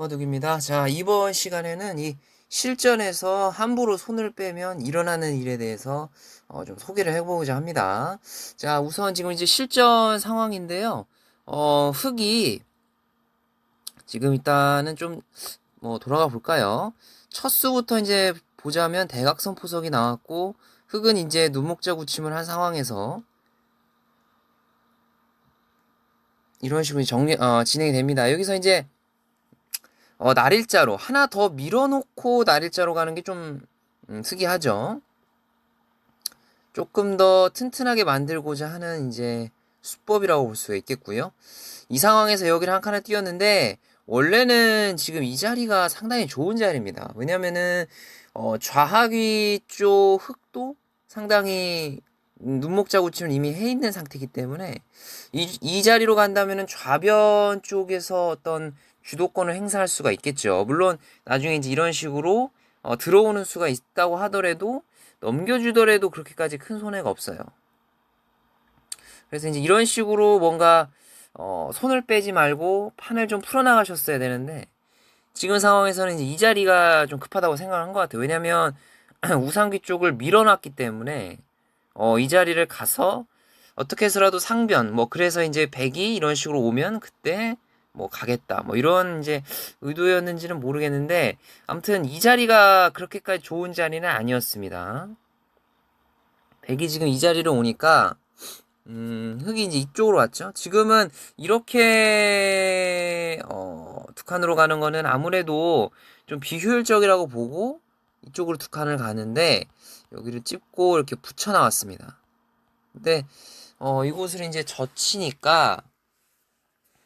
바둑입니다. 자, 이번 시간에는 이 실전에서 함부로 손을 빼면 일어나는 일에 대해서 어, 좀 소개를 해보고자 합니다. 자, 우선 지금 이제 실전 상황인데요. 어, 흙이 지금 일단은 좀 뭐 돌아가 볼까요? 첫 수부터 이제 보자면 대각선 포석이 나왔고 흙은 이제 눈목자 구침을 한 상황에서 이런 식으로 정리 어, 진행이 됩니다. 여기서 이제 어, 날일자로 하나 더 밀어놓고 날일자로 가는 게좀 음, 특이하죠. 조금 더 튼튼하게 만들고자 하는 이제 수법이라고 볼 수가 있겠고요. 이 상황에서 여기를 한 칸을 띄웠는데 원래는 지금 이 자리가 상당히 좋은 자리입니다. 왜냐면은 어, 좌하귀 쪽 흙도 상당히 눈목자 구침을 이미 해 있는 상태이기 때문에 이, 이 자리로 간다면은 좌변 쪽에서 어떤 주도권을 행사할 수가 있겠죠. 물론 나중에 이제 이런 식으로 어, 들어오는 수가 있다고 하더라도 넘겨주더라도 그렇게까지 큰 손해가 없어요. 그래서 이제 이런 식으로 뭔가 어, 손을 빼지 말고 판을 좀 풀어나가셨어야 되는데 지금 상황에서는 이제 이 자리가 좀 급하다고 생각을 한 것 같아요. 왜냐면 우상귀 쪽을 밀어놨기 때문에 어, 이 자리를 가서 어떻게 해서라도 상변 뭐 그래서 이제 백이 이런 식으로 오면 그때 뭐 가겠다 뭐 이런 이제 의도였는지는 모르겠는데 아무튼 이 자리가 그렇게까지 좋은 자리는 아니었습니다. 백이 지금 이 자리로 오니까 음, 흙이 이제 이쪽으로 왔죠. 지금은 이렇게 어, 두 칸으로 가는 거는 아무래도 좀 비효율적이라고 보고 이쪽으로 두 칸을 가는데 여기를 찝고 이렇게 붙여 나왔습니다. 근데 어, 이곳을 이제 젖히니까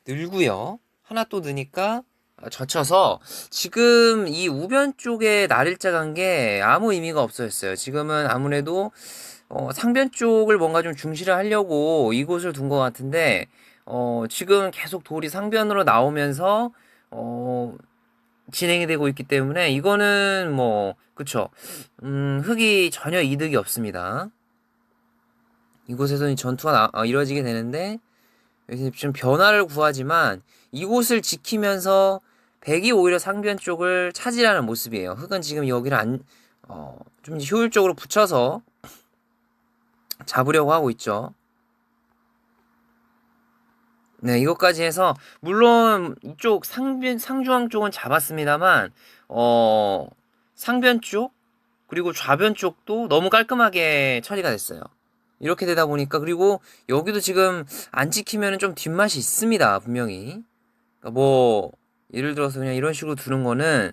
늘고요. 하나 또 넣으니까 젖혀서 지금 이 우변 쪽에 날일자 간 게 아무 의미가 없어졌어요. 지금은 아무래도 어, 상변 쪽을 뭔가 좀 중시를 하려고 이곳을 둔 것 같은데 어, 지금 계속 돌이 상변으로 나오면서 어, 진행이 되고 있기 때문에 이거는 뭐 그쵸 음, 흙이 전혀 이득이 없습니다. 이곳에서는 전투가 나, 어, 이루어지게 되는데 좀 변화를 구하지만 이곳을 지키면서 백이 오히려 상변 쪽을 차지하는 모습이에요. 흙은 지금 여기를 안, 어, 좀 효율적으로 붙여서 잡으려고 하고 있죠. 네, 이것까지 해서, 물론, 이쪽 상변, 상중앙 쪽은 잡았습니다만, 어, 상변 쪽, 그리고 좌변 쪽도 너무 깔끔하게 처리가 됐어요. 이렇게 되다 보니까, 그리고 여기도 지금 안 지키면 좀 뒷맛이 있습니다, 분명히. 그러니까 뭐, 예를 들어서 그냥 이런 식으로 두는 거는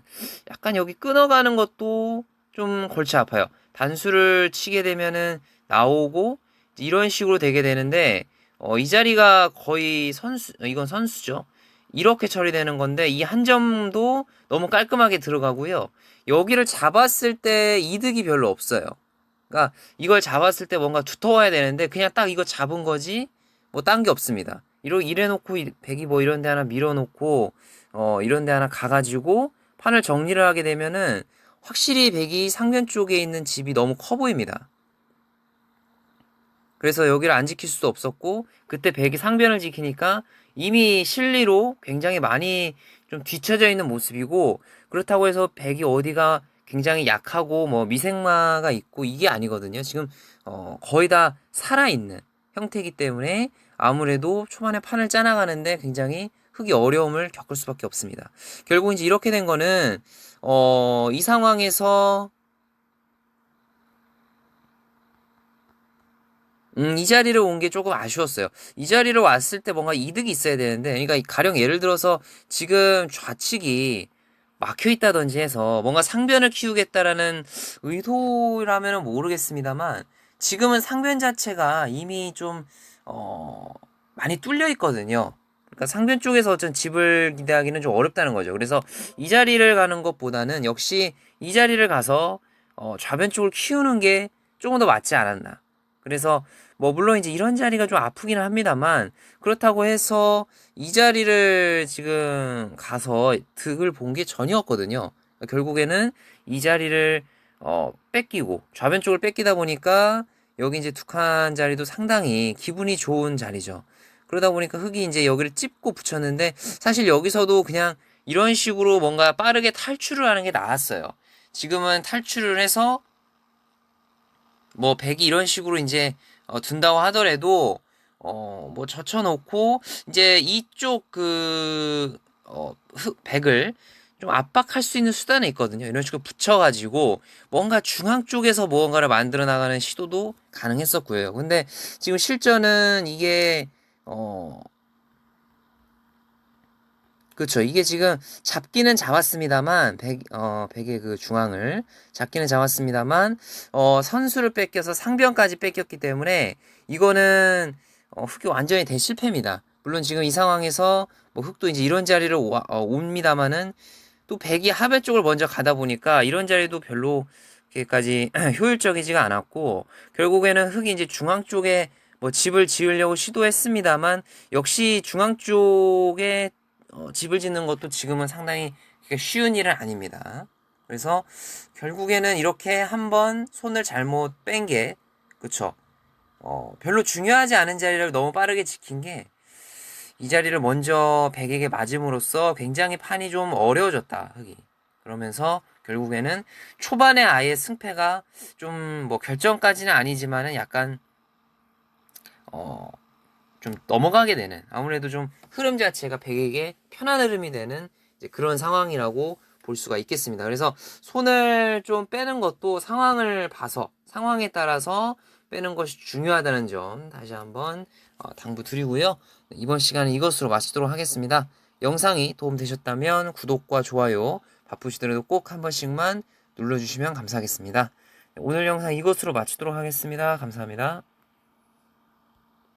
약간 여기 끊어가는 것도 좀 골치 아파요. 단수를 치게 되면은 나오고, 이런 식으로 되게 되는데, 어, 이 자리가 거의 선수, 이건 선수죠. 이렇게 처리되는 건데, 이 한 점도 너무 깔끔하게 들어가고요. 여기를 잡았을 때 이득이 별로 없어요. 그러니까 이걸 잡았을 때 뭔가 두터워야 되는데, 그냥 딱 이거 잡은 거지, 뭐 딴 게 없습니다. 이러, 이래놓고, 백이 뭐 이런 데 하나 밀어놓고, 어, 이런 데 하나 가가지고, 판을 정리를 하게 되면은, 확실히 백이 상변 쪽에 있는 집이 너무 커 보입니다. 그래서 여기를 안 지킬 수도 없었고 그때 백이 상변을 지키니까 이미 실리로 굉장히 많이 좀 뒤쳐져 있는 모습이고 그렇다고 해서 백이 어디가 굉장히 약하고 뭐 미생마가 있고 이게 아니거든요. 지금 어 거의 다 살아 있는 형태이기 때문에 아무래도 초반에 판을 짜나가는데 굉장히 흙이 어려움을 겪을 수밖에 없습니다. 결국 이제 이렇게 된 거는 어 이 상황에서 음, 이 자리를 온 게 조금 아쉬웠어요. 이 자리를 왔을 때 뭔가 이득이 있어야 되는데, 그러니까 가령 예를 들어서 지금 좌측이 막혀 있다든지 해서 뭔가 상변을 키우겠다라는 의도라면 모르겠습니다만, 지금은 상변 자체가 이미 좀, 어, 많이 뚫려 있거든요. 그러니까 상변 쪽에서 어떤 집을 기대하기는 좀 어렵다는 거죠. 그래서 이 자리를 가는 것보다는 역시 이 자리를 가서, 어, 좌변 쪽을 키우는 게 조금 더 맞지 않았나. 그래서 뭐 물론 이제 이런 자리가 좀 아프기는 합니다만 그렇다고 해서 이 자리를 지금 가서 득을 본 게 전혀 없거든요. 그러니까 결국에는 이 자리를 어 뺏기고 좌변 쪽을 뺏기다 보니까 여기 이제 두칸 자리도 상당히 기분이 좋은 자리죠. 그러다 보니까 흙이 이제 여기를 찝고 붙였는데 사실 여기서도 그냥 이런 식으로 뭔가 빠르게 탈출을 하는 게 나았어요. 지금은 탈출을 해서 뭐 백이 이런 식으로 이제 어, 둔다고 하더라도 어 뭐 젖혀놓고 이제 이쪽 그 어, 흑 백을 좀 압박할 수 있는 수단이 있거든요. 이런 식으로 붙여가지고 뭔가 중앙 쪽에서 무언가를 만들어 나가는 시도도 가능했었고요. 근데 지금 실전은 이게 어 그렇죠. 이게 지금 잡기는 잡았습니다만 백, 어, 백의 그 중앙을 잡기는 잡았습니다만 어, 선수를 뺏겨서 상변까지 뺏겼기 때문에 이거는 어, 흑이 완전히 대실패입니다. 물론 지금 이 상황에서 뭐 흑도 이제 이런 자리를 와, 어, 옵니다마는 또 백이 하배 쪽을 먼저 가다 보니까 이런 자리도 별로 그렇게까지 효율적이지가 않았고 결국에는 흑이 이제 중앙 쪽에 뭐 집을 지으려고 시도했습니다만 역시 중앙 쪽에 어, 집을 짓는 것도 지금은 상당히 쉬운 일은 아닙니다. 그래서 결국에는 이렇게 한번 손을 잘못 뺀 게, 그쵸. 어, 별로 중요하지 않은 자리를 너무 빠르게 지킨 게, 이 자리를 먼저 백에게 맞음으로써 굉장히 판이 좀 어려워졌다, 흑이. 그러면서 결국에는 초반에 아예 승패가 좀 뭐 결정까지는 아니지만은 약간, 어, 좀 넘어가게 되는 아무래도 좀 흐름 자체가 백에게 편한 흐름이 되는 그런 상황이라고 볼 수가 있겠습니다. 그래서 손을 좀 빼는 것도 상황을 봐서 상황에 따라서 빼는 것이 중요하다는 점 다시 한번 어, 당부 드리고요. 이번 시간은 이것으로 마치도록 하겠습니다. 영상이 도움되셨다면 구독과 좋아요 바쁘시더라도 꼭 한 번씩만 눌러주시면 감사하겠습니다. 오늘 영상 이것으로 마치도록 하겠습니다. 감사합니다.